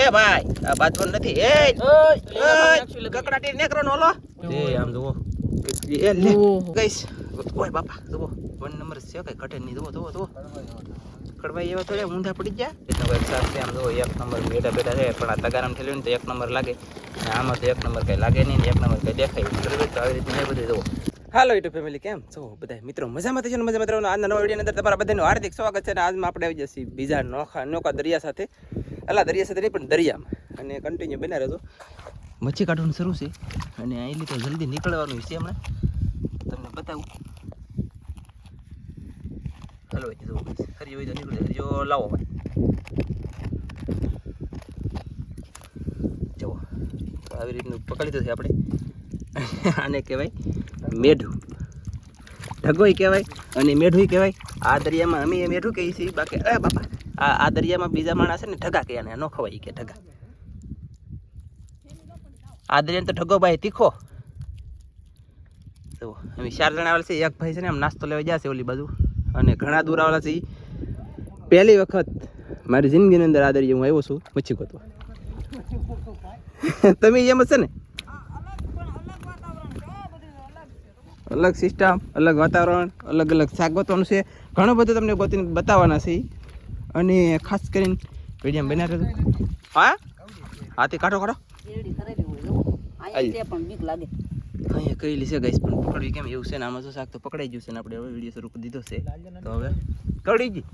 એ ભાઈ આ બાજુ નથી. એ કકડાટી નેકરો નો લો એ આમ જુઓ. એ લે ગઈસ ઓય બાપા જુઓ. વન નંબર છે કઈ કટે ની જુઓ જુઓ જુઓ. કડવાઈ એવા થોડા ઊંધા પડી ગયા. એટલે એક સાથ છે આમ જુઓ એક નંબર બેઠા બેઠા છે. પણ આ તગારામ ઠેલ્યું ને તો એક નંબર લાગે. અને આમાં તો એક નંબર કઈ લાગે નહીં ને એક નંબર કઈ દેખાય નહીં. તો આવી રીતે બધું જુઓ. હાલો યુટ્યુબ ફેમિલી કેમ? છો બધા મિત્રો મજામાં થશે મજામાં રહેવાનું? આજના નવા વિડીયોની અંદર તમારા બધાનું હાર્દિક સ્વાગત છે અને આજમાં આપણે આવી જશે બીજા નોખા નોખા દરિયા સાથે. અલા, દરિયા સાથે નહીં પણ દરિયામાં. અને કન્ટિન્યુ બના રહેજો. મચ્છી કાઢવાનું શરૂ છે. અને અહીં તો જલ્દી નીકળવાનું છે હમણાં. તમને બતાવું. હલો હરિયો હોય તો નીકળે હરિયો લાવો ભાઈ. જુઓ આવી રીતનું પકડી લીધું છે આપણે. આને કહેવાય મેઢું. ઢગોય કહેવાય અને મેઢું કહેવાય. આ દરિયામાં અમે મેઢું કહીએ છીએ. બાકી, અરે બાપા આ આ દરિયામાં બીજા માણસ છે ને ઠગા કહે ને ખવાય કે ઢગા. આ દરિયાને તો ઠગો ભાઈ, તીખો. તો અમે ચાર જણા આવેલા છે, એક ભાઈ છે ને આમ નાસ્તો લેવા ગયા છે ઓલી બાજુ. અને ઘણા દૂર આવેલા છે પહેલી વખત મારી જિંદગીની અંદર આ દરિયા હું આવ્યો છું મચ્છી ગોતવા તમે એમ છે ને? અલગ સિસ્ટમ, અલગ વાતાવરણ અલગ અલગ શાક ગોતવાનું છે. ઘણું બધું તમને ગોતીને બતાવવાના છે. અને ખાસ કરીને વીડિયો બન્યા રહેજો હા? હાથી કાઢો કાઢો. એડી કરેલી હોય જો. અહીંયા તે પણ બીક લાગે. અહીંયા કઈ છે ગઈશ પણ પકડવી કેમ? એવું છે ને આમાં શાક તો પકડાઈ ગયું છે ને આપણે હવે વીડિયો શરૂ કરી દીધો છે. તો હવે કડી ગઈ?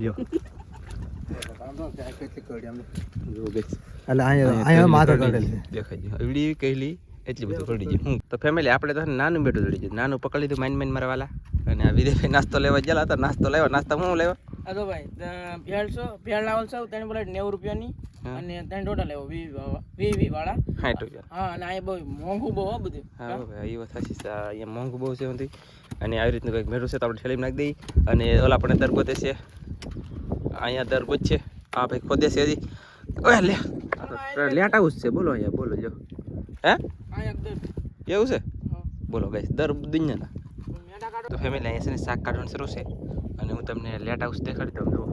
લ્યો. કરેલ દેખાય કહેલી એટલી બધું પડી ગઈ હું તો ફેમિલી આપણે તો ને નાનું બેઠું ચડી ગયું નાનું પકડી દીધું માઇન માઇન મારવાલા. અને આ વિદેશી નાસ્તો લેવા ગયેલા હતા. નાસ્તો લેવા નાસ્તા હું લેવા? અદો ભાઈ ભેળ છો? ભેળ લાવલ છો ત્રણ પ્લેટ નેવું રૂપિયાની અને ત્રણ ટોટલ લેવો વી વી વી વાળા. સાઠ રૂપિયા હા અને આ બહુ મોંઘું બહુ હો બધું. હા ભાઈ એ વાત સાચી છે. અહીંયા મોંઘું બહુ છે એમાંથી. અને આવી રીતનું કંઈક મેળવું છે તો આપણે ઠેલી નાખી દઈએ. અને ઓલા પણ દર ગોતે છે. અહીંયા દર ગોત છે. આ ભાઈ ખોદે છે હજી. ઓય લે. લેટ જ છે. બોલો અહીંયા બોલો જો. હે? અહીંયા એવું છે? બોલો ગાઈસ દર દુનિયાના તો ફેમિલી અહીંયા છે ને શાક કાઢવાનું શરૂ છે. અને હું તમને લેટ હાઉસ દેખાડી દઉં, જુઓ.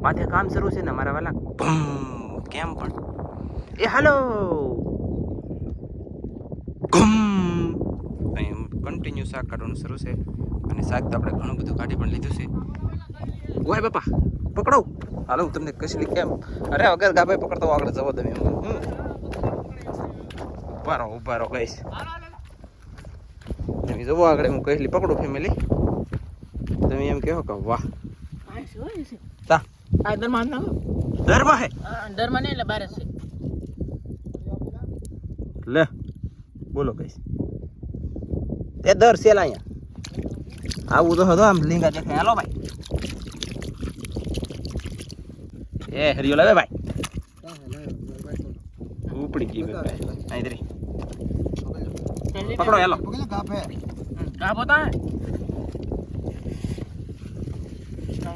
માથે કામ શરૂ છે ને મારા વાલા. કેમ પણ? એ હાલો કન્ટિન્યુ શાક કાઢવાનું શરૂ છે. અને શાક તો આપણે ઘણું બધું કાઢી પણ લીધું છે. ઓય, બાપા, પકડો. હાલો, હું તમને કશલી કેમ? અરે, વગર ગાભાઈ પકડતો આગળ જવો તમે ઊભા રહો ઊભા રહો ગઈશ તમે જુઓ આગળ, હું કહેલી, પકડો ફેમિલી કહો કે વાહ. આ છે હોય છે? તા. આ દરમાન ના ધર્મ હે? દરમાન એટલે બાર છે. લે બોલો કઈ એ દર સેલા અહીંયા. આવું તો હતો આમ લીંગા દેખાય. હાલો ભાઈ. એ હરિયો લાવે ભાઈ. ઉપડી ગઈ ભાઈ. અહીં. પકડો હેલો. હે પકડ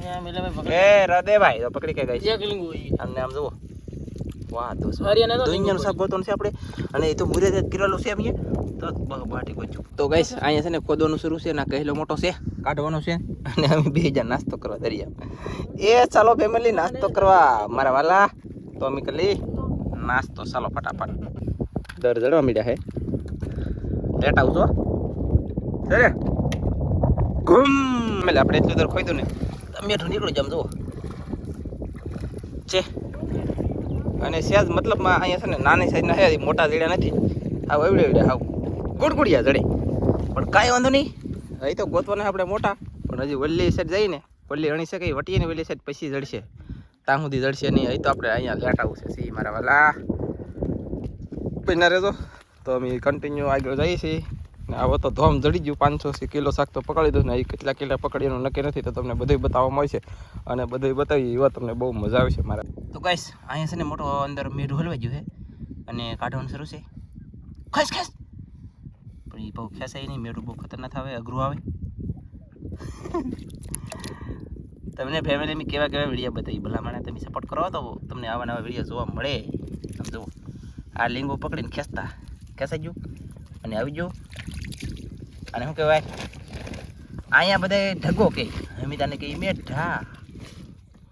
એ ભાઈ તો પકડી કે ગઈ છે લીંગુ હોય આમ જુઓ. વાહ તો દુનિયાનું શાક ગોતવાનું છે આપણે. અને એ તો મુરે કરેલું છે એમ તો બાટી ગોચ્યું તો ગઈશ અહીંયા છે ને ખોદવાનું શરૂ છે ના કહેલો મોટો છે કાઢવાનો છે. અને અમે બે હજાર નાસ્તો કરવા દરિયા. એ ચાલો ફેમિલી નાસ્તો કરવા. મારા વાલા તો અમે કલી નાસ્તો ચાલો ફટાફટ. દર જડવા મીડ્યા હે. લેટ આવજો. ઘૂમ. એટલે આપણે એટલું દર ખોઈ દઉં ને. મીઠું નીકળી જામ જુઓ. છે. અને સહેજ મતલબમાં અહીંયા છે ને, નાની સાઈઝના છે મોટા જડ્યા નથી. આવ એવડે એવડે આવ. ગુડગુડિયા જડે. પણ કાંઈ વાંધો નહીં. અહીં તો ગોતવાના આપણે મોટા. પણ હજી વલ્લી સાઈડ જઈને વલ્લી અણી શકે વટીએ ને વલ્લી સાઈડ પછી જડશે. ત્યાં સુધી જડશે નહીં. અહીં તો આપણે અહીંયા લેટ આવશે સી મારા વાલા. બન્યા રહેજો. તો અમે કન્ટિન્યુ આગળ જઈએ છીએ. આવો તો ધોમ જડી ગયું, પાંચસો કિલો શાક તો પકડી દઉં ને એ કેટલા કેટલા પકડી એનું નક્કી નથી, તો તમને બધું બતાવવામાં આવશે અને બધું બતાવી એવા તમને બહુ મજા આવશે મારા. તો ગાઈસ અહીંયા છે ને મોટો અંદર મેઢું હલવાઈ ગયું છે અને કાઢવાનું શરૂ છે. ખસ ખસ. પણ એ બહુ ખેંચાય નહીં મેઢું બહુ ખતરનાક આવે, અઘરું આવે. તમને ફેમિલી મેં કેવા કેવા વીડિયો બતાવી, ભલામણ તમે સપોર્ટ કરો તો તમને આવા નવા વીડિયો જોવા મળે. આમ જુઓ. આ લીંગો પકડીને ખેંચતા. ખેંચાઈ ગયું. અને આવી ગયું. અને શું કહેવાય? અહીંયા બધા ઢગો કે અમિતાને કહી મેઢા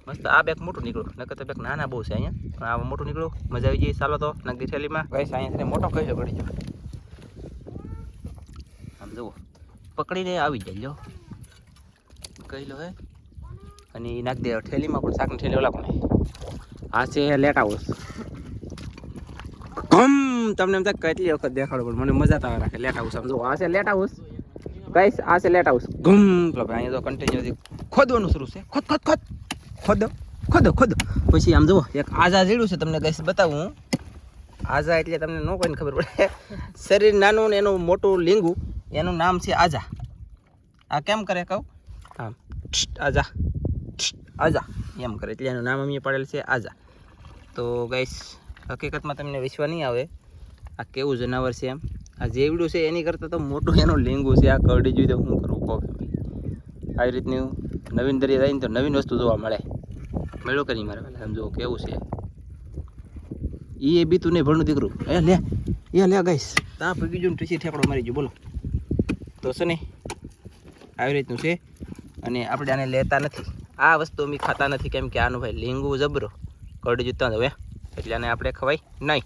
મસ્ત આ બેગ મોટું નીકળ્યું નકર તો બેગ નાના બહુ છે અહીંયા. પણ આ મોટું નીકળ્યું મજા આવી જઈ ચાલો તો નગદી થેલીમાં. ગઈશ અહીંયા મોટો કહીશો પડી જાય આમ જુઓ પકડીને આવી જાય જો. કહી લો હે? અને એ નાખી દે થેલીમાં પણ શાકની થેલી ઓલા પણ. આ છે લેટ હાઉસ. ઘમ! તમને એમ થાય કેટલી વખત દેખાડો પણ મને મજા તો આવે રાખે લેટ હાઉસ. આમ જુઓ આ છે લેટ હાઉસ. ગાઈસ, આ છે લેટ હાઉસ પેલો ભાઈ અહીંયા તો કન્ટિન્યુઅસલી ખોદવાનું શરૂ છે. ખોદ ખોદ ખોદ. ખોદો ખોદો ખોદો. પછી આમ જુઓ, એક આઝા જેડું છે તમને ગાઈસ બતાવું હું. આઝા એટલે તમને ન કોઈને ખબર પડે. શરીર નાનું ને એનું મોટું લીંગું એનું નામ છે આઝા આ કેમ કરે કહું? આમ આઝા આઝા એમ કરે, એટલે એનું નામ અમે પાડેલ છે આઝા તો ગાઈસ, હકીકતમાં તમને વિશ્વા નહીં આવે. આ કેવું જનાવર છે એમ? આ જેવડું છે એની કરતાં તો મોટું એનું લીંગુ છે, આ કરડી જોઈ તો હું કરું કહો આવી રીતનું નવીન દરિયા થાય ને તો નવીન વસ્તુ જોવા મળે. મેળો કરી મારે પહેલાં સમજો કેવું છે. એ બી તું નહીં, ભણું દીકરું. એ લે એ લે ગાઈસ ત્યાં ભૂગી જો ટીસી ઠેકડો મારી ગયો, બોલો. તો છે ને, આવી રીતનું છે. અને આપણે આને લેતા નથી. આ વસ્તુ અમે ખાતા નથી, કેમ કે આનું ભાઈ લીંગુ જબરો. કરડી જૂતા હવે, એટલે આને આપણે ખવાય નહીં.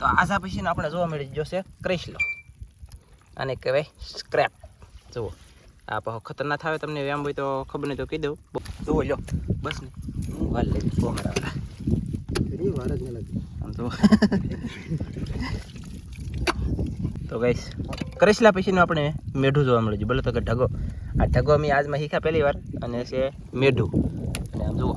તો આશા પછીને આપણે જોવા મળી જશે ક્રેશલો અને કહેવાય સ્ક્રેપ જુઓ આ પાછો ખતરનાક આવે તમને વ્યામ હોય તો ખબર નહીં તો કહી દઉં. જુઓ લો બસ ને. હું હાલ લઈ કોમરાવાળા વાર જ આમ તો તો ગઈશ કરેશલા પછીનું આપણે મેઢું જોવા મળે છે બોલો તો કે ઢગો. આ ઢગો અમે આજમાં શીખ્યા પહેલી વાર. અને છે મેઢું. અને આમ જુઓ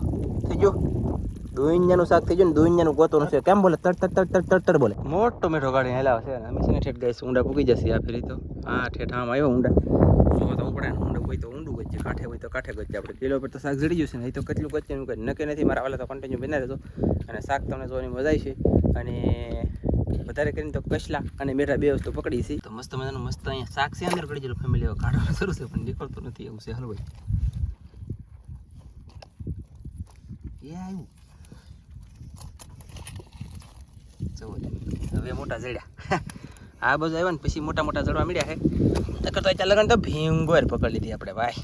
થઈ ગયું. દુનિયાનું શાક થઈ ગયું ને દુનિયાનું ગોતોનું છે. કેમ બોલે? તડ તડ તડ તડ તડ બોલે. મોટો મીઠો ગાડી હેલાવે છે. અમે છે ને ઠેઠ ગઈશ ઊંડા પૂગી જશે આ ફેરી તો. હા, ઠેઠ આમ આવ્યો ઊંડા. જોવા તો ઉપડે ને ઊંડું હોય તો ઊંડું ગજે કાંઠે હોય તો કાંઠે ગજે આપણે. કિલો પર તો શાક જડી જશે ને, એ તો કેટલું ગજે એનું કંઈ નક્કી નથી, મારા વાલા તો કન્ટિન્યુ બનાવી દેતો અને શાક તમને જોવાની મજા આવી છે. અને વધારે કરીને તો કસલા અને મેઠા બે વસ્તુ પકડી છે. તો મસ્ત મજાનું મસ્ત અહીંયા શાક છે અંદર પડી જેલો ફેમિલી કાઢવાનું શરૂ છે, પણ નીકળતું નથી એવું છે. હલવાઈ એ આવ્યું જવો લે. હવે મોટા જડ્યા. આ બાજુ આવ્યા ને પછી મોટા મોટા જડવા મળ્યા છે. નકર તો અત્યારે લગન તો ભીંગોર પકડી લીધી આપણે ભાઈ.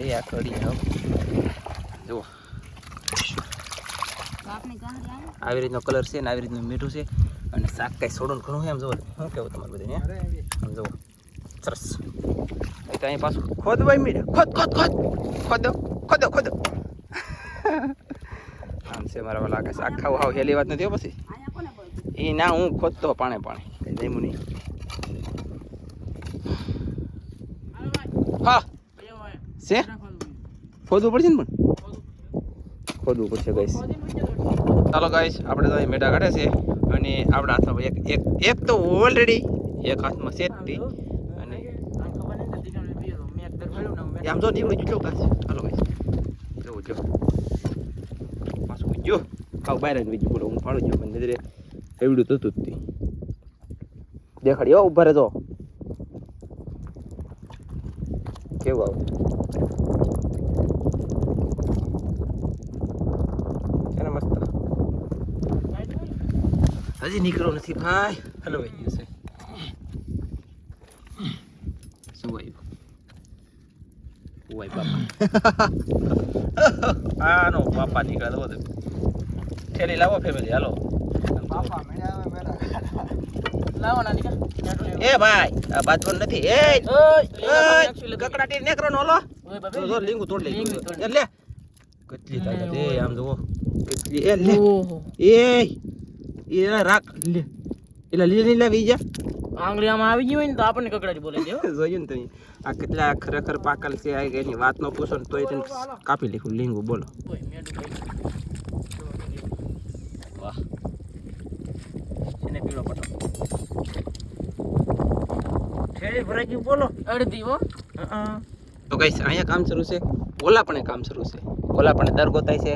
એ આ કડી આવ જુઓ. આવે રીતનો કલર છે ને આવી રીતનું મીઠું છે. અને શાક કાંઈ સોડું ઘણું એમ જુઓ. શું કેવું તમારું બધું એમ જુઓ. સરસ. અહીં પાછું ખોદવાય મીડ્યા. ખોદ ખોદ ખોદ. ખોદો ખોદો ખોદો. આમ છે. મારા આખા હાવ હેલી વાત નથી પછી. એ ના હું ખોદતો પાણે પાણે. કઈ જઈમું નહીં. હા. છે? ખોદવું પડશે ને પણ? ખોદવું પડશે ગાઈસ ચાલો ગાઈસ આપણે તો મેટા કાઢે છે અને આપણા હાથમાં એક એક એક તો ઓલરેડી એક હાથમાં છે જ અને આમ જો નીકળી ગયું કાચ ચાલો ગાઈસ જવું જો પાછું જો આવ બહાર આવીને બીજું બોલો હું ફાળું છું મને નજરે એવડું તો તું જ. દેખાડી હો ઊભા રહેજો. કેવું આવું? હજી નીકળ્યો નથી ભાઈ. હલો ભાઈ ગયો છે. શું આવ્યું ઓય બાપા. આનો બાપા નીકળે તો ઠેલી લાવો ફેમિલી હાલો એ ભાઈ આ બાજવાનું નથી એ કકડાટી નેકરો નો લો જો લીંગુ તોડ લે. એટલે કેટલી તાકાત એ આમ જુઓ કેટલી એ લે એ એ રાખ લે એટલે લીલી લાવી જા આંગળી આમાં આવી ગઈ હોય ને તો આપણને કકડાટી બોલે છે જોયું ને તમે આ કેટલા ખરેખર પાકલ છે એની વાત નો પૂછો ને તોય તને કાપી લીધું લીંગુ બોલો ઓય, મેઠું ખાઈ. વાહ એને પીળો ઠેલી ભરાઈ ગયું બોલો. અડધી હો. તો કઈ અહીંયા કામ શરૂ છે. ઓલા પણ કામ શરૂ છે. ઓલા પણ દર ગોતાય છે.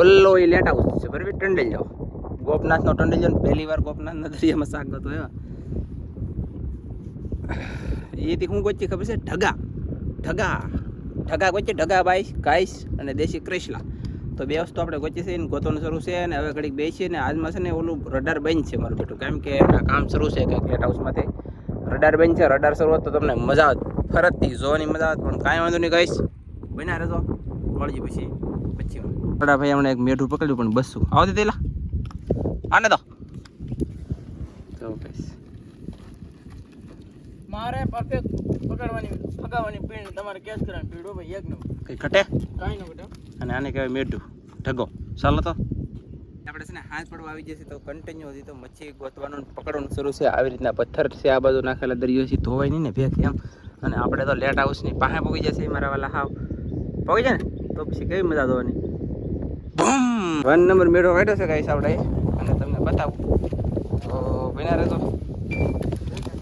ઓલો એ લેટ હાઉસ છે બરાબર? ટંડેલ જાઓ. ગોપનાથનો ટંડેલ જાઓ પહેલી વાર ગોપનાથના દરિયામાં શાક ગતો એવા. એથી હું ગોચી ખબર છે? ઢગા. ઢગા. ઢગા ગોચી ઢગા બાઈશ કાઈશ અને દેશી ક્રેશલા. તો બે વસ્તુ આપણે ગોચી છે ગોતવાનું શરૂ છે અને હવે ઘડીક બેસીએ ને આજમાં છે ને ઓલું રડાર બંધ છે મારું બેટું. કેમ કે કામ શરૂ છે કંઈક લેટ હાઉસમાંથી રડાર બંધ છે રડાર શરૂ હોત તો તમને મજા આવત. ફરજથી જોવાની મજા આવત પણ કાંઈ વાંધો નહીં કહીશ બન્યા રહેજો. મળજી પછી. પછી રડા ભાઈ હમણાં એક મેઢું પકડ્યું પણ બસું આવતી તેલા. આને તો કઈશ મારે પરફેક્ટ પકડવાની ફગાવાની પીણ તમારે કેસ કરવાની પીડો ભાઈ એક નંબર. કઈ ઘટે? કાંઈ ન ઘટે. અને આને કહેવાય મેઢું. ઢગો. ચાલો તો. આપણે છે ને હાથ પડવા આવી જશે તો કન્ટિન્યુ હતી તો મચ્છી ગોતવાનું પકડવાનું શરૂ છે. આવી રીતના પથ્થર છે આ બાજુ નાખેલા દરિયો છે ધોવાય નહીં ને ભેગ એમ. અને આપણે તો લેટ હાઉસની પાસે પગી જશે મારા વાલા હાવ. પગી જાય ને? તો પછી કઈ મજા ધોવાની? બૂમ! વન નંબર મેળો કાઢ્યો છે ગાઈસ આપણે. અને તમને બતાવું. તો બન્યા રહેતો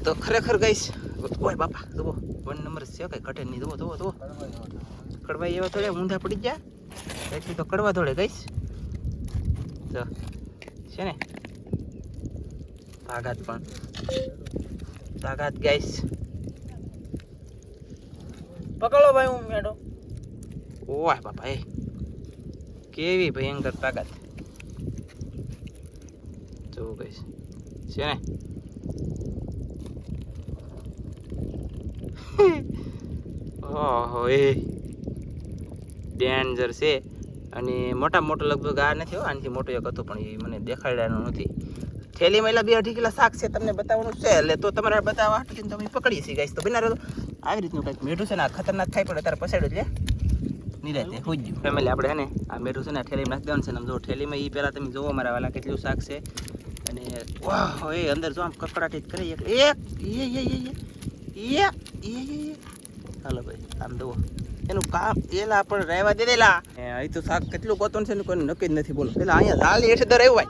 તો ખરેખર ગાઈસ ઓય બાપા જુઓ વન નંબર છે કઈ ઘટે નહીં જુઓ જુઓ જુઓ. કડવા એવા થોડે ઊંધા પડી ગયા. એટલી તો કડવા થોડે ગઈશ. તો છે ને? તાકાત પણ. તાકાત ગાઈશ. પકડો ભાઈ હું મેડો. ઓય બાપા એ કેવી ભયંકર તાકાત. જો ગઈશ. છે ને? ઓહો, એ. ડેન્જર છે. અને મોટા મોટો લગભગ આ નથી આનાથી મોટો એક હતો, પણ એ મને દેખાડ્યાનો નથી. થેલી મહિલા બે અઢી કિલો શાક છે, તમને બતાવવાનું છે, એટલે તો તમારે બતાવવા તો તમે પકડી છે ગાઈશ તો બિના રહો આવી રીતનું કંઈક મેઢું છે ને, આ ખતરનાક થાય, પણ અત્યારે પસાડ્યું એટલે નિરાતે, હોઈ ગયું. ફેમિલી આપણે હે ને, આ મીઠું છે ને થેલીમાં નાખી દેવાનું છે, ને જો થેલીમાં એ પહેલાં તમે જોવો મારા વાલા કેટલું શાક છે. અને વાહ, એ અંદર જો આમ કકડાટી જ કરી એક એ એ એ એ એ હાલો ભાઈ આમ દો એનું કામ એલા પણ રહેવા દે દેલા અહીં તો શાક કેટલું કોતન છે ને કોઈ નક્કી જ નથી બોલો. પેલા અહીંયા ઝાલી હેઠે દર આવ્યું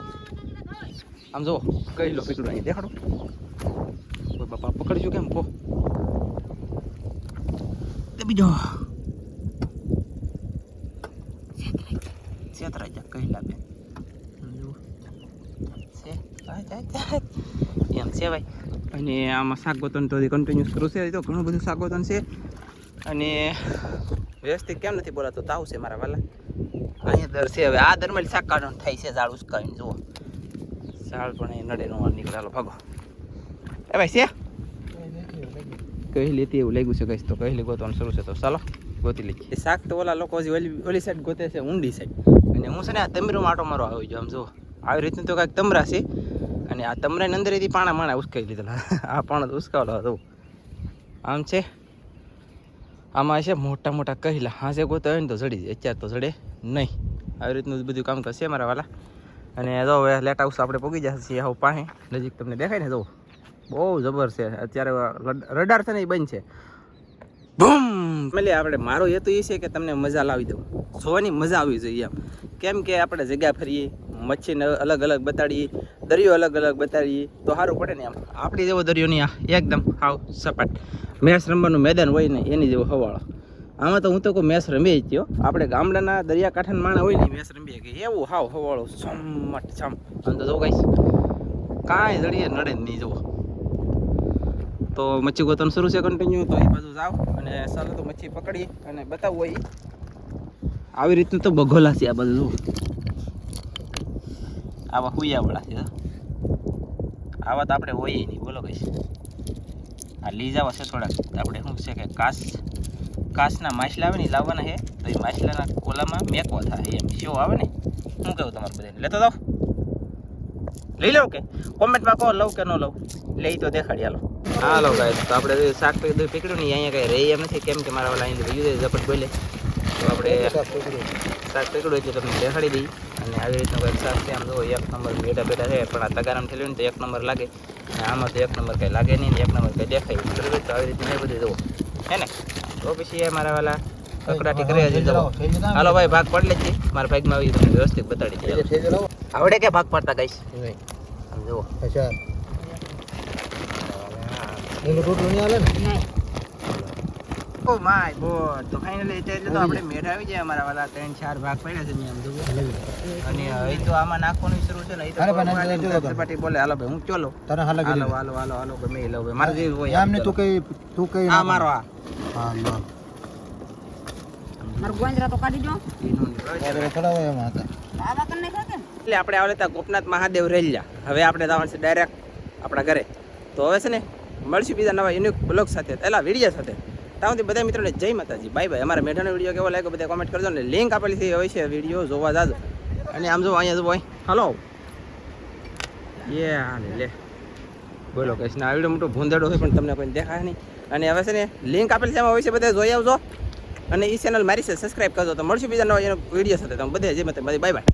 આમ જુઓ કહી લો પીકડું અહીં દેખાડો. કોઈ બાપા પકડજો કેમ કહો બીજો. છેતરાઈ જા કહી લા બેન જા જા. એમ છે ભાઈ. અને આમાં શાક ગોતન તો કન્ટિન્યુઅસ કરું છે તો ઘણું બધું શાક ગોતન છે. અને વ્યવસ્થિત કેમ નથી બોલાતો તાવ છે મારા વાલા. અહીંયા દર છે હવે આ દરમાં શાક કાઢવાનું થાય છે ઝાડ ઉસકાવીને જુઓ. ઝાડ પણ અહીં નડે નો નીકળાલો ભાગો. એ ભાઈ છે? કહી લેતી એવું લાગ્યું છે કહીશ તો કહી ગોતવાનું શરૂ છે તો ચાલો ગોતી લઈએ. એ શાક તો ઓલા લોકો હજી ઓલી ઓલી સાઈડ ગોતે છે ઊંડી સાઈડ અને હું છે ને આ તમરો માટો મારો આવી જો આમ જુઓ. આવી રીતનું તો કાંઈક તમરા છે. અને આ તમરાની અંદરેથી પાણા માણા ઉસકાવી લીધેલા. આ પાણા તો ઉસકાવેલા હતો. આમ છે? આમાં છે મોટા મોટા કહેલા. હાંસે ગોતો હોય ને તો જડી જાય. અત્યારે તો જડે નહીં. આવી રીતનું બધું કામ કરશે મારા વાલા. અને જો હવે લેટ હાઉસ આપણે પગી જશે છીએ હાવ પાસે નજીક તમને દેખાય ને, જો. બહુ જબર છે. અત્યારે રડાર છે ને એ બંધ છે. બૂમ. એટલે આપણે મારો હેતુ એ છે કે તમને મજા લાવી દઉં. જોવાની મજા આવી જોઈએ એમ. કેમ કે આપણે જગ્યા ફરીએ મચ્છીને અલગ અલગ બતાડીએ દરિયો અલગ અલગ બતાડીએ તો સારું પડે ને એમ. આપણી જેવો દરિયો નહીં આ. એકદમ હાવ સપાટ. મેચ રમવાનું મેદાન હોય ને એની જેવો હવાળો. આમાં તો હું તો કોઈ મેચ રમીએ જ થયો આપણે ગામડાના દરિયાકાંઠાના માણા હોય ને મેચ રમીએ કે એવું હાવ હવાળો ચમટ છમ અને તો જો કાંઈ કાંઈ જડીએ નડે નહીં જુઓ. તો મચ્છી ગોતવાનું શરૂ છે કન્ટિન્યુ તો એ બાજુ જાઓ અને ચાલો તો મચ્છી પકડી અને બતાવવું હોય આવી રીતનું તો બઘોલા છે આ બધું આવા હુયાવાળા છે આવા તો આપણે હોઈએ નહીં, બોલો કઈશ આ લઈ જાવ છે થોડાક. આપણે શું છે કે કાસ, કાસના માછલા આવે ને લાવવાના છે, તો એ માછલાના કોલામાં મેકવા થાય એમ. શો આવે ને? શું કહું તમારે બધાને? લેતો જાઓ. લઈ લઉં કે? કોમેન્ટમાં કહો લઉં કે ન લઉં? લઈ તો દેખાડી હાલો. હાલો ભાઈ તો આપણે શાક બધું પકડ્યું ને અહીંયા કંઈ રહી એમ નથી કેમ કે મારા વાળા અહીં બીજું ઝપટ બોલે. તો આપણે શાક પકડ્યું. એટલે તમને દેખાડી દઈ. અને આવી રીતનું કંઈક શાક છે આમ જો એક નંબર બેટા બેટા છે પણ આ તગારામ ઠેલ્યું ને તો એક નંબર લાગે. અને આમાં તો એક નંબર કંઈ લાગે નહીં ને એક નંબર કંઈ દેખાય બરાબર? તો આવી રીતનું એ બધું જુઓ. હે ને? તો પછી એ મારા વાળા કકડાટી કરી હજી હાલો ભાઈ ભાગ પડ લેજે. છે મારા ભાગમાં આવી તમને વ્યવસ્થિત બતાડી દઈએ આવડે કે ભાગ પાડતા ગઈશ આમ જુઓ. અચ્છા. એનું રોટલું નહીં હાલે ને? Oh my god. તો ફાઇનલી એટલે તો આપણે મેઢ આવી જાય અમારા વાલા. ત્રણ ચાર ભાગ પડ્યા છે ને આમ જુઓ. અને હવે તો આમાં નાખવાનું શરૂ છે ને એ તો અરે પણ ભગવાન અંદર એમ જોવો તમે. ચપાટી બોલે. હાલો ભાઈ હું ચોલો. તને હાલે હાલો હાલો હાલો હાલો ગમે એ લઉં મારે જેવું હોય એમ તું કઈ તું કઈ આ મારો આ. હા લો. મારું ગોંદરા તો કાઢી દો થોડા હોય એમાં હતા. એટલે આપણે આવડે ત્યાં ગોપનાથ મહાદેવ રેલ્યા. હવે આપણે જવાનું છે ડાયરેક્ટ આપણા ઘરે. તો હવે છે ને, મળશું બીજા નવા યુનિક બ્લોગ સાથે. એલા વીડિયો સાથે. તાવથી બધા મિત્રોને જય માતાજી. બાય બાય અમારા મેઢાનો વીડિયો કેવો લાગ્યો બધા કોમેન્ટ કરજો ને લિંક આપેલી છે હોય છે વીડિયો જોવા જાજો. અને આમ જો અહીંયા જો હલો યે હાલે લે. બોલો કૃષ્ણ આવડું મોટું ભૂંદડું હોય પણ તમને કોઈ દેખાય નહીં. અને હવે છે ને લિંક આપેલ છે એમાં હોય છે બધા જોઈ આવજો. અને એ ચેનલ મારી છે સબસ્ક્રાઈબ કરજો. તો મળશું બીજા નવા વીડિયો સાથે. તમે બધે જે મત બાય બાય